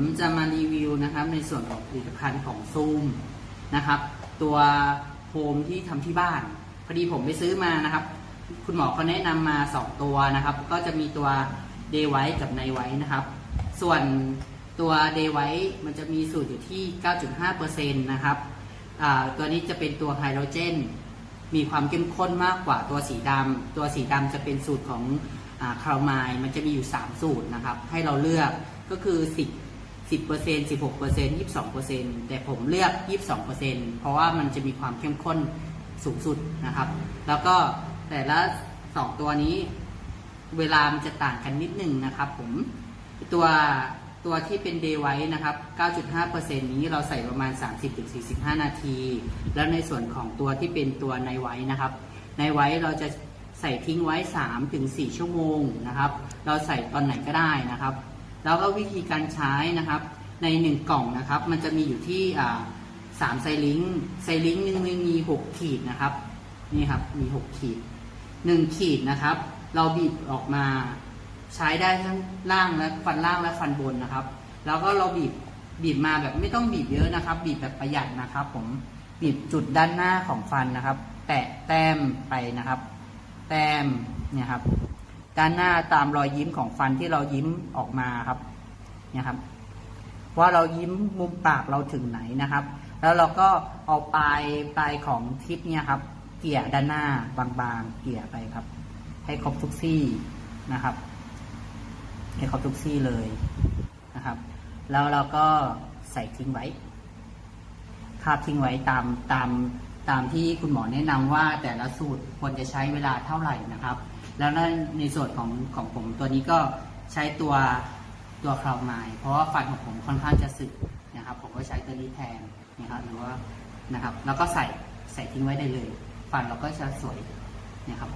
ผมจะมารีวิวนะครับในส่วนของผลิตภัณฑ์ของซูมนะครับ ตัวโฮมที่ทำที่บ้าน พอดีผมไปซื้อมานะครับ คุณหมอเขาแนะนำมา 2 ตัวนะครับ ก็จะมีตัว Day White กับ Night White นะครับ ส่วนตัว Day White มันจะมีสูตรอยู่ที่ 9.5%นะครับอ่าตัวนี้จะเป็นตัวไฮโดรเจน มีความเข้มข้นมากกว่าตัวสีดำตัวสีดำจะเป็นสูตรของคาราไมล์มันจะมีอยู่ 3 สูตรนะครับ ให้เราเลือกก็คือ10 10% 16% 22%แต่ผมเลือก22%เพราะว่ามันจะมีความเข้มข้นสูงสุดนะครับ แล้วก็แต่ละ2ตัวนี้ เวลามันจะต่างกันนิดนึงนะครับ ผมตัวตัวที่เป็น day white นะครับ 9.5%นี้เราใส่ประมาณ 30-45 นาที แล้วในส่วนของตัวที่เป็นตัว night white นะครับ night white เราจะใส่ทิ้งไว้ 3-4 ชั่วโมงนะครับ เราใส่ตอนไหนก็ได้นะครับ แล้วก็วิธีการใช้นะครับใน 1 กล่องนะครับ มันจะมีอยู่ที่สามไซลิงไซลิงหนึงมี 6 ขีดนะครับนี่ครับมี 6 ขีด 1 ขีดนะครับ เราบีบออกมาใช้ได้ทั้งล่างและฟันล่างและฟันบนนะครับ แล้วก็เราบีบบีบมาแบบไม่ต้องบีบเยอะนะครับ บีบแบบประหยัดนะครับ ผมบีบจุดด้านหน้าของฟันนะครับ แตะแต้มไปนะครับ แต้มเนี่ยครับ ด้านหน้าตามรอยยิ้มของฟันที่เรายิ้มออกมาครับเนี่ยครับว่าเรายิ้มมุมปากเราถึงไหนนะครับ แล้วเราก็เอาปลายปลายของทิปเนี่ยครับ เกี่ยด้านหน้าบางๆ เกี่ยไปครับ ให้ครบทุกซี่นะครับ ให้ครบทุกซี่เลยนะครับ แล้วเราก็ใส่ทิ้งไว้คาบทิ้งไว้ตามตาม ตามที่คุณหมอแนะนำว่าแต่ละสูตรควรจะใช้เวลาเท่าไหร่นะครับ แล้วในส่วนของของผมตัวนี้ก็ใช้ตัวตัวคราวไม้เพราะว่าฟันของผมค่อนข้างจะสึกนะครับ ผมก็ใช้ตัวนี้แทนนะครับหรือว่านะครับ แล้วก็ใส่ใส่ทิ้งไว้ได้เลย ฟันเราก็จะสวยนะครับ